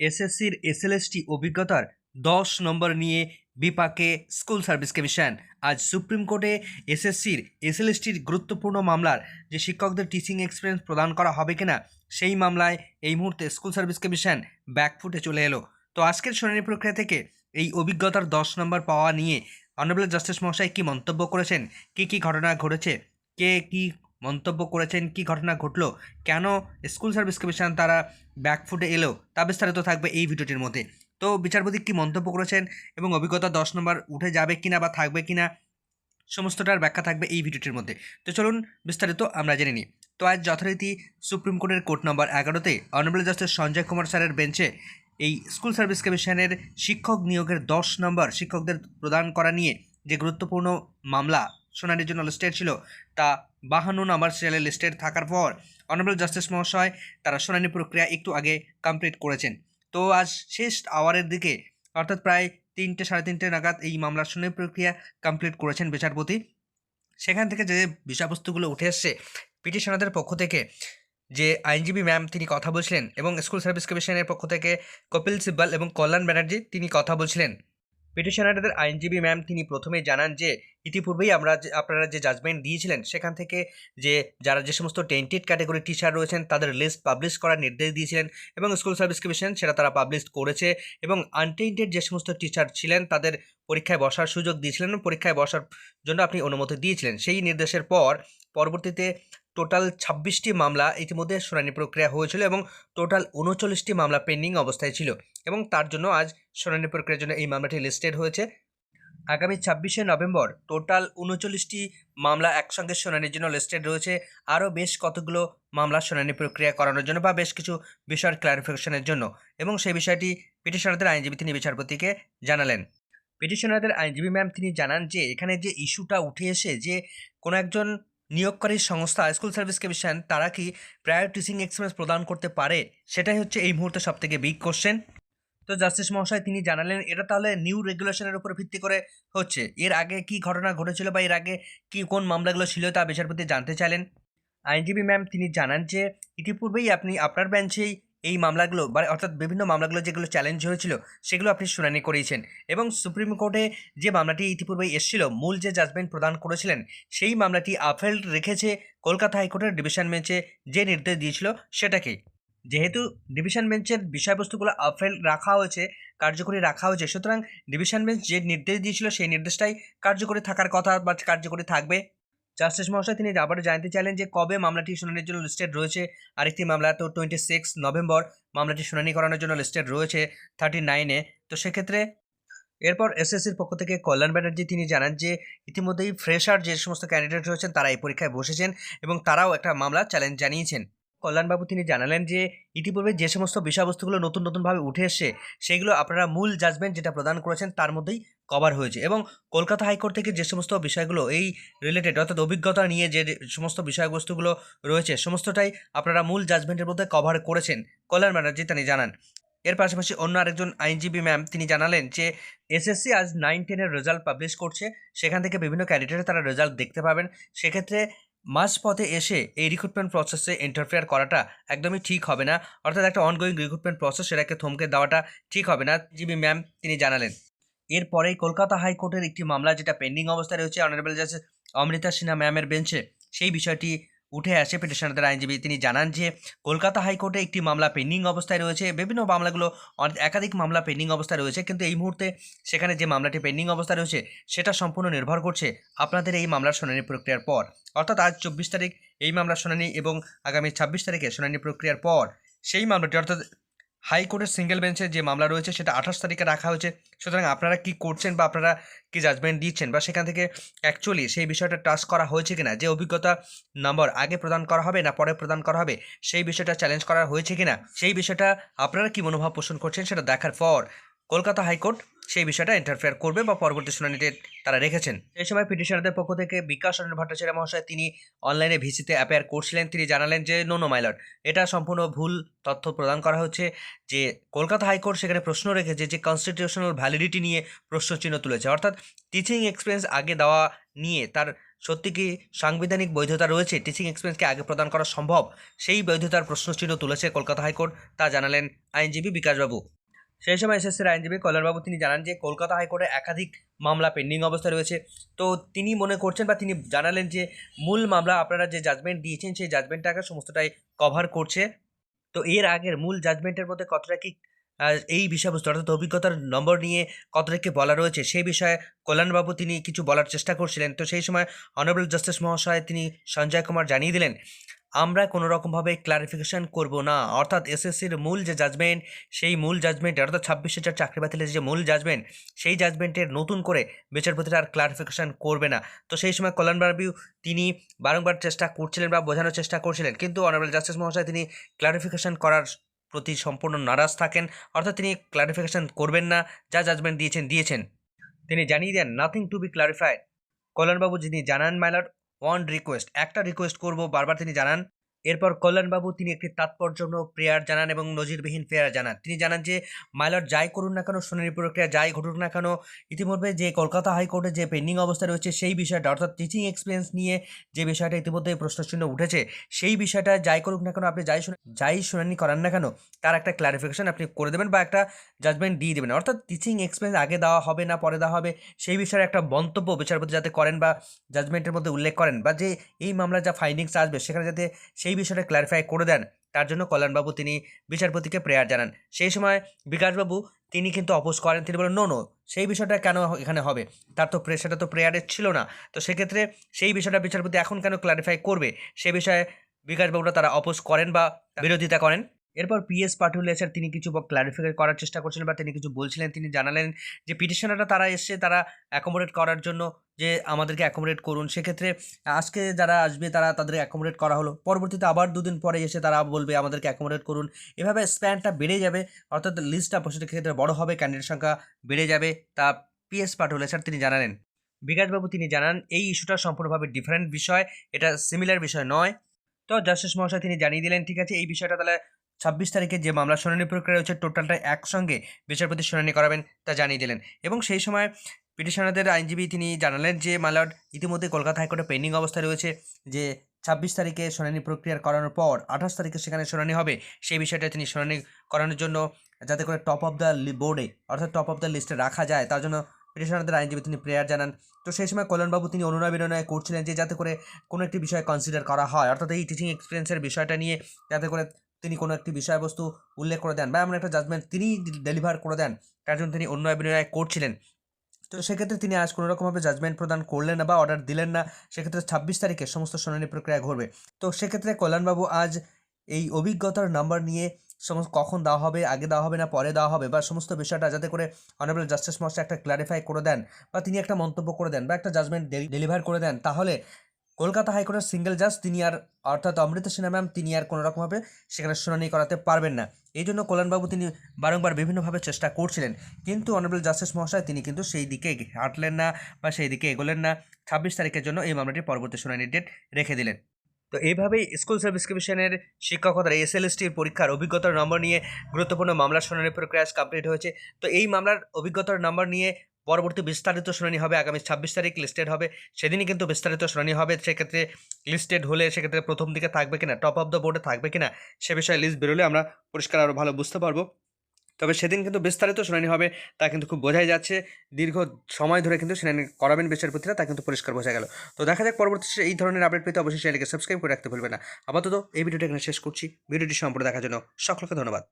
এসএসসির এসএলএসটি অভিজ্ঞতার দশ নম্বর নিয়ে বিপাকে স্কুল সার্ভিস কমিশন। আজ সুপ্রিম কোর্টে এসএসসির এসএলএসটির গুরুত্বপূর্ণ মামলার যে শিক্ষকদের টিচিং এক্সপিরিয়েন্স প্রদান করা হবে কিনা, সেই মামলায় এই মুহূর্তে স্কুল সার্ভিস কমিশন ব্যাকফুটে চলে এলো। তো আজকের শুনানি প্রক্রিয়া থেকে এই অভিজ্ঞতার দশ নম্বর পাওয়া নিয়ে অনারেবল জাস্টিস মহাশয় কী মন্তব্য করেছেন? কী কী ঘটনা ঘটেছে? কে কী মন্তব্য করেছেন, কী ঘটনা ঘটলো, কেন স্কুল সার্ভিস কমিশন তারা ব্যাকফুটে এলো, তা বিস্তারিত থাকবে এই ভিডিওটির মধ্যে। তো বিচারপতি কী মন্তব্য করেছেন এবং অভিজ্ঞতা দশ নম্বর উঠে যাবে কিনা বা থাকবে কিনা, সমস্তটার ব্যাখ্যা থাকবে এই ভিডিওটির মধ্যে। তো চলুন বিস্তারিত আমরা জেনে নিই। তো আজ যথারীতি সুপ্রিম কোর্টের কোর্ট নম্বর এগারোতে অনারেবল জাস্টিস সঞ্জয় কুমার স্যারের বেঞ্চে এই স্কুল সার্ভিস কমিশনের শিক্ষক নিয়োগের দশ নম্বর শিক্ষকদের প্রদান করা নিয়ে যে গুরুত্বপূর্ণ মামলা শুনানির জন্য লিস্টেড ছিল, তা বাহান্ন নম্বর সিরিয়ালে লিস্টেড থাকার পর অনারেবল জাস্টিস মহাশয় তারা শুনানি প্রক্রিয়া একটু আগে কমপ্লিট করেছেন। তো আজ শেষ আওয়ারের দিকে, অর্থাৎ প্রায় তিনটে, সাড়ে তিনটে নাগাদ এই মামলার শুনানি প্রক্রিয়া কমপ্লিট করেছেন বিচারপতি। সেখান থেকে যে বিষয়বস্তুগুলো উঠে এসছে, পিটিশনারদের পক্ষ থেকে, যে আইনজীবী ম্যাম তিনি কথা বলছিলেন এবং স্কুল সার্ভিস কমিশনের পক্ষ থেকে কপিল সিব্বাল এবং কল্যাণ ব্যানার্জি তিনি কথা বলছিলেন। পিটিশনারদের আইনজীবী ম্যাম তিনি প্রথমেই জানান যে, ইতিপূর্বেই আমরা আপনারা যে জাজমেন্ট দিয়েছিলেন, সেখান থেকে যে, যারা যে সমস্ত টেন্টেড ক্যাটাগরি টিচার রয়েছেন, তাদের লিস্ট পাবলিশ করার নির্দেশ দিয়েছিলেন এবং স্কুল সার্ভিস কমিশন সেটা তারা পাবলিশ করেছে এবং আনটেন্টেড যে সমস্ত টিচার ছিলেন, তাদের পরীক্ষায় বসার সুযোগ দিয়েছিলেন পরীক্ষায় বসার জন্য আপনি অনুমতি দিয়েছিলেন। সেই নির্দেশের পর পরবর্তীতে টোটাল ছাব্বিশটি মামলা ইতিমধ্যে শুনানি প্রক্রিয়া হয়েছিল এবং টোটাল উনচল্লিশটি মামলা পেন্ডিং অবস্থায় ছিল এবং তার জন্য আজ শুনানি প্রক্রিয়ার জন্য এই মামলাটি লিস্টেড হয়েছে। আগামী ছাব্বিশে নভেম্বর টোটাল উনচল্লিশটি মামলা একসঙ্গে শুনানির জন্য লিস্টেড রয়েছে। আরও বেশ কতগুলো মামলা শুনানি প্রক্রিয়া করানোর জন্য বা বেশ কিছু বিষয়ের ক্লারিফিকেশনের জন্য এবং সেই বিষয়টি পিটিশনারদের আইনজীবী তিনি বিচারপতিকে জানালেন। পিটিশনারদের আইনজীবী ম্যাম তিনি জানান যে, এখানে যে ইস্যুটা উঠে এসে যে কোনো একজন নিয়োগকারী সংস্থা স্কুল সার্ভিস কমিশন, তারা কি প্রায়র টিচিং এক্সপিরিয়েন্স প্রদান করতে পারে? সেটাই হচ্ছে এই মুহূর্তে সবথেকে বিগ কোশ্চেন তো জাস্টিস মহাশয়, তিনি জানালেন, এটা তাহলে নিউ রেগুলেশনের উপর ভিত্তি করে হচ্ছে। এর আগে কি ঘটনা ঘটেছিল বা এর আগে কি কোন মামলাগুলো ছিল তা বিচারপতি জানতে চাইলেন। আইনজীবী ম্যাম তিনি জানান যে, ইতিপূর্বেই আপনি আপনার বেঞ্চেই এই মামলাগুলো বা অর্থাৎ বিভিন্ন মামলাগুলো যেগুলো চ্যালেঞ্জ হয়েছিল, সেগুলো আপনি শুনানি করিয়েছেন। এবং সুপ্রিম কোর্টে যে মামলাটি ইতিপূর্বেই এসেছিল, মূল যে জাজমেন্ট প্রদান করেছিলেন, সেই মামলাটি আফেল্ড রেখেছে কলকাতা হাইকোর্টের ডিভিশন বেঞ্চে যে নির্দেশ দিয়েছিল সেটাকেই যেহেতু ডিভিশন বেঞ্চের বিষয়বস্তুগুলো আফেল রাখা হয়েছে, কার্যকরী রাখা হয়েছে, সুতরাং ডিভিশন বেঞ্চ যে নির্দেশ দিয়েছিল, সেই নির্দেশটাই কার্যকরী থাকার কথা বা কার্যকরী থাকবে জাস্টিস মহাশয়, তিনি আবার জানতে চাইলেন যে কবে মামলাটি শুনানির জন্য লিস্টেড রয়েছে। আরেকটি মামলা তো টোয়েন্টি সিক্স নভেম্বর, মামলাটি শুনানি করানোর জন্য লিস্টেড রয়েছে থার্টি নাইনে তো সেক্ষেত্রে এরপর এসএসসির পক্ষ থেকে কল্যাণ ব্যানার্জি, তিনি জানান যে ইতিমধ্যেই ফ্রেশার যে সমস্ত ক্যান্ডিডেট রয়েছেন, তারা এই পরীক্ষায় বসেছেন এবং তারাও একটা মামলা চ্যালেঞ্জ জানিয়েছেন। কল্যাণবাবু, তিনি জানালেন যে ইতিপূর্বে যে সমস্ত বিষয়বস্তুগুলো নতুন নতুনভাবে উঠে এসছে, সেগুলো আপনারা মূল জাজমেন্ট যেটা প্রদান করেছেন, তার মধ্যেই কভার হয়েছে এবং কলকাতা হাইকোর্ট থেকে যে সমস্ত বিষয়গুলো এই রিলেটেড অর্থাৎ অভিজ্ঞতা নিয়ে যে সমস্ত বিষয়বস্তুগুলো রয়েছে সমস্তটাই আপনারা মূল জাজমেন্টের মধ্যে কভার করেছেন। কল্যাণ ব্যানার্জি তিনি জানান। এর পাশাপাশি অন্য আরেকজন আইনজীবী ম্যাম তিনি জানালেন যে এসএসসি আজ নাইন টেনের রেজাল্ট পাবলিশ করছে। সেখান থেকে বিভিন্ন ক্যান্ডিডেট তারা রেজাল্ট দেখতে পাবেন। সেক্ষেত্রে মাঝপথে এসে এই রিক্রুটমেন্ট প্রসেসে ইন্টারফেয়ার করাটা একদমই ঠিক হবে না। অর্থাৎ একটা অনগোয়িং রিক্রুটমেন্ট প্রসেস সেটাকে থমকে দেওয়াটা ঠিক হবে না। জিবি ম্যাম তিনি জানালেন। এরপরেই কলকাতা হাইকোর্টের একটি মামলা, যেটা পেন্ডিং অবস্থায় রয়েছে অনারেবল জাস্টিস অমৃতা সিনহা ম্যামের বেঞ্চে সেই বিষয়টি উঠে আসে পিটিশনারদের আইনজীবী। তিনি জানান যে, কলকাতা হাইকোর্টে একটি মামলা পেন্ডিং অবস্থায় রয়েছে। বিভিন্ন মামলাগুলো একাধিক মামলা পেন্ডিং অবস্থায় রয়েছে, কিন্তু এই মুহূর্তে সেখানে যে মামলাটি পেন্ডিং অবস্থায় রয়েছে, সেটা সম্পূর্ণ নির্ভর করছে আপনাদের এই মামলার শুনানি প্রক্রিয়ার পর। অর্থাৎ আজ চব্বিশ তারিখ এই মামলার শুনানি এবং আগামী ছাব্বিশ তারিখে শুনানি প্রক্রিয়ার পর সেই মামলাটি, অর্থাৎ হাইকোর্টের সিঙ্গেল বেঞ্চের যে মামলা রয়েছে সেটা আঠাশ তারিখে রাখা হয়েছে। সুতরাং আপনারা কি করছেন বা আপনারা কি জাজমেন্ট দিচ্ছেন বা সেখান থেকে অ্যাকচুয়ালি সেই বিষয়টা টাচ করা হয়েছে কিনা, যে অভিজ্ঞতা নম্বর আগে প্রদান করা হবে না পরে প্রদান করা হবে, সেই বিষয়টা চ্যালেঞ্জ করা হয়েছে কিনা, সেই বিষয়টা আপনারা কি মনোভাব পোষণ করছেন সেটা দেখার পর কলকাতা হাইকোর্ট সেই বিষয়টা ইন্টারফেয়ার করবে বা পরবর্তী শুনানিতে তারা রেখেছেন। এই সময় পিটিশনারদের পক্ষ থেকে বিকাশ রঞ্জন ভট্টাচার্য মহাশয় তিনি অনলাইনে ভিসিতে অ্যাপেয়ার করছিলেন। তিনি জানালেন যে নো নো মাইলর এটা সম্পূর্ণ ভুল তথ্য প্রদান করা হচ্ছে যে, কলকাতা হাইকোর্ট সেখানে প্রশ্ন রেখেছে যে কনস্টিটিউশনাল ভ্যালিডিটি নিয়ে প্রশ্নচিহ্ন তুলেছে। অর্থাৎ টিচিং এক্সপিরিয়েন্স আগে দেওয়া নিয়ে তার সত্যি কি সাংবিধানিক বৈধতা রয়েছে? টিচিং এক্সপিরিয়েন্সকে আগে প্রদান করা সম্ভব? সেই বৈধতার প্রশ্নচিহ্ন তুলেছে কলকাতা হাইকোর্ট, তা জানালেন আইনজীবী বিকাশবাবু। সেই সময় এসএসসির আইনজীবী কল্যাণবাবু তিনি জানান যে কলকাতা হাইকোর্টে একাধিক মামলা পেন্ডিং অবস্থায় রয়েছে। তো তিনি মনে করছেন বা তিনি জানালেন যে মূল মামলা আপনারা যে জাজমেন্ট দিয়েছেন, সেই জাজমেন্টটাকে সমস্তটাই কভার করছে। তো এর আগের মূল জাজমেন্টের মধ্যে কতটা কি এই বিষয়বস্তু অর্থাৎ অভিজ্ঞতার নম্বর নিয়ে কতটা কি বলা রয়েছে, সেই বিষয়ে কল্যাণবাবু তিনি কিছু বলার চেষ্টা করছিলেন। তো সেই সময় অনারেবল জাস্টিস মহাশয় তিনি সঞ্জয় কুমার জানিয়ে দিলেন আমরা কোনো রকমভাবে ক্লারিফিকেশন করব না। অর্থাৎ এসএসসির মূল যে জাজমেন্ট সেই মূল জাজমেন্ট অর্থাৎ ছাব্বিশ হাজার চাকরি বাতিলের যে মূল জাজমেন্ট সেই জাজমেন্টের নতুন করে বিচারপতিরা আর ক্লারিফিকেশান করবে না। তো সেই সময় কল্যাণবাবু তিনি বারংবার চেষ্টা করছিলেন বা বোঝানোর চেষ্টা করছিলেন, কিন্তু অনারেবল জাস্টিস মহাশয় তিনি ক্লারিফিকেশন করার প্রতি সম্পূর্ণ নারাজ থাকেন। অর্থাৎ তিনি ক্লারিফিকেশান করবেন না, যা জাজমেন্ট দিয়েছেন দিয়েছেন। তিনি জানিয়ে দেন নাথিং টু বি ক্লারিফাইড কল্যাণবাবু যিনি জানান মাইলট ওয়ান রিকোয়েস্ট একটা রিকোয়েস্ট করব বারবার তিনি জানান এরপর কল্যাণবাবু তিনি একটি তাৎপর্যপূর্ণ প্রেয়ার জানান এবং নজিরবিহীন প্রেয়ার জানান। তিনি জানান যে মাইলট যাই করুন না কেন শুনানি প্রক্রিয়া যাই ঘটুক না কেন, ইতিমধ্যে যে কলকাতা হাইকোর্টে যে পেন্ডিং অবস্থা রয়েছে, সেই বিষয়টা, অর্থাৎ টিচিং এক্সপিরিয়েন্স নিয়ে যে বিষয়টা ইতিমধ্যে প্রশ্নচিহ্ন উঠেছে, সেই বিষয়টা যাই করুক না কেন, আপনি যাই যাই শুনানি করান না কেন, তার একটা ক্লারিফিকেশন আপনি করে দেবেন বা একটা জাজমেন্ট দিয়ে দেবেন। অর্থাৎ টিচিং এক্সপিরিয়েন্স আগে দেওয়া হবে না, পরে দেওয়া হবে, সেই বিষয়ে একটা মন্তব্য বিচারপতি যাতে করেন বা জাজমেন্টের মধ্যে উল্লেখ করেন বা যে এই মামলার যা ফাইন্ডিংস আসবে, সেখানে যাতে সেই বিষয়টা ক্লারিফাই করে দেন। তার জন্য কল্যাণবাবু তিনি বিচারপতিকে প্রেয়ার জানান। সেই সময় বিকাশবাবু তিনি কিন্তু অপোজ করেন। তিনি বলেন নো নো সেই বিষয়টা কেন এখানে হবে? তার তো সেটা তো প্রেয়ারের ছিল না। তো সেক্ষেত্রে সেই বিষয়টা বিচারপতি এখন কেন ক্লারিফাই করবে? সে বিষয়ে বিকাশবাবুরা তারা অপোজ করেন বা বিরোধিতা করেন? এরপর পিএস পাটুলিয়াচার তিনি কিছু ক্লারিফাই করার চেষ্টা করছিলেন বা তিনি কিছু বলছিলেন। তিনি জানালেন যে পিটিশনাররা তারা এসছে তারা অ্যাকোমোডেট করার জন্য যে আমাদেরকে অ্যাকোমোডেট করুন। সেক্ষেত্রে আজকে যারা আসবে তারা তাদের অ্যাকোমোডেট করা হলো। পরবর্তীতে আবার দুদিন পরে এসে তারা বলবে আমাদেরকে অ্যাকোমোডেট করুন। এভাবে স্প্যানটা বেড়ে যাবে, অর্থাৎ লিস্টটা প্রতিটা ক্ষেত্রে বড় হবে ক্যান্ডিডেট সংখ্যা বেড়ে যাবে। তা পিএস পাটুলেচার তিনি জানালেন। বিকাশবাবু তিনি জানান, এই ইস্যুটা সম্পূর্ণভাবে ডিফারেন্ট বিষয়, এটা সিমিলার বিষয় নয়। তো জাস্টিস মহাশয় তিনি জানিয়ে দিলেন, ঠিক আছে, এই বিষয়টা তাহলে ছাব্বিশ তারিখে যে মামলা শুনানি প্রক্রিয়া রয়েছে, টোটালটা একসঙ্গে বিচারপতি শুনানি করাবেন তা জানিয়ে দিলেন। এবং সেই সময় পিটিশনারদের আইনজীবী তিনি জানালেন যে মালাড ইতিমধ্যে কলকাতা হাইকোর্টে পেন্ডিং অবস্থায় রয়েছে যে, ছাব্বিশ তারিখে শুনানি প্রক্রিয়া করানোর পর আঠাশ তারিখে সেখানে শুনানি হবে। সেই বিষয়টা তিনি শুনানি করানোর জন্য যাতে করে টপ অফ দ্য বোর্ডে অর্থাৎ টপ অফ দ্য লিস্টে রাখা যায়, তার জন্য পিটিশনারদের আইনজীবী তিনি প্রেয়ার জানান। তো সেই সময় কল্যাণবাবু তিনি অনুনয় বিনয় করছিলেন যে, যাতে করে কোনো একটি বিষয় কনসিডার করা হয়। অর্থাৎ এই টিচিং এক্সপিরিয়েন্সের বিষয়টা নিয়ে যাতে করে তিনি কোনো একটি বিষয়বস্তু উল্লেখ করে দেন বা এমন একটা জাজমেন্ট তিনি ডেলিভার করে দেন, তার জন্য তিনি অন্য বিনয় করছিলেন। তো সেক্ষেত্রে তিনি আজ কোনো রকমভাবে জাজমেন্ট প্রদান করলেন না বা অর্ডার দিলেন না, সেক্ষেত্রে ছাব্বিশ তারিখে সমস্ত শুনানি প্রক্রিয়া ঘটবে। তো সেক্ষেত্রে কল্যাণবাবু আজ এই অভিজ্ঞতার নাম্বার নিয়ে সমস্ত কখন দেওয়া হবে, আগে দেওয়া হবে না, পরে দেওয়া হবে বা সমস্ত বিষয়টা যাতে করে অনারেবল জাস্টিস মহাশয় একটা ক্লারিফাই করে দেন বা তিনি একটা মন্তব্য করে দেন বা একটা জাজমেন্ট ডেলিভার করে দেন, তাহলে কলকাতা হাইকোর্টের সিঙ্গেল জাজ তিনি আর, অর্থাৎ অমৃতা সিনহা ম্যাম তিনি আর কোনো রকমভাবে সেখানে শুনানি করাতে পারবেন না। এই জন্য কল্যাণবাবু তিনি বারংবার বিভিন্নভাবে চেষ্টা করছিলেন। কিন্তু অনারেবল জাস্টিস মহাশয় তিনি কিন্তু সেই দিকে হাঁটলেন না বা সেই দিকে এগোলেন না। ছাব্বিশ তারিখের জন্য এই মামলাটি পরবর্তী শুনানির ডেট রেখে দিলেন। তো এইভাবেই স্কুল সার্ভিস কমিশনের শিক্ষকতার এস এসএলএসটির পরীক্ষার অভিজ্ঞতার নম্বর নিয়ে গুরুত্বপূর্ণ মামলার শুনানি প্রক্রিয়া কমপ্লিট হয়েছে। তো এই মামলার অভিজ্ঞতার নম্বর নিয়ে পরবর্তী বিস্তারিত শুনানি হবে আগামী ছাব্বিশ তারিখ লিস্টেড হবে। সেদিনই কিন্তু বিস্তারিত শুনানি হবে, সেক্ষেত্রে লিস্টেড হলে সেক্ষেত্রে প্রথম দিকে থাকবে কিনা টপ অফ দ্য বোর্ডে থাকবে কিনা, সে বিষয়ে লিস্ট বেরোলে আমরা পরিষ্কার আরও ভালো বুঝতে পারব। তবে সেদিন কিন্তু বিস্তারিত শুনানি হবে, তা কিন্তু খুব বোঝাই যাচ্ছে। দীর্ঘ সময় ধরে কিন্তু শুনানি করাবেন বিচারপতিরা, তা কিন্তু পরিষ্কার বোঝা গেল। তো দেখা যাক পরবর্তী এই ধরনের আপডেট পেতে অবশ্যই চ্যানেলকে সাবস্ক্রাইব করে রাখতে ভুলবে না। আপাতত এই ভিডিওটা এখানে শেষ করছি। ভিডিওটি সম্পূর্ণ দেখার জন্য সকলকে ধন্যবাদ।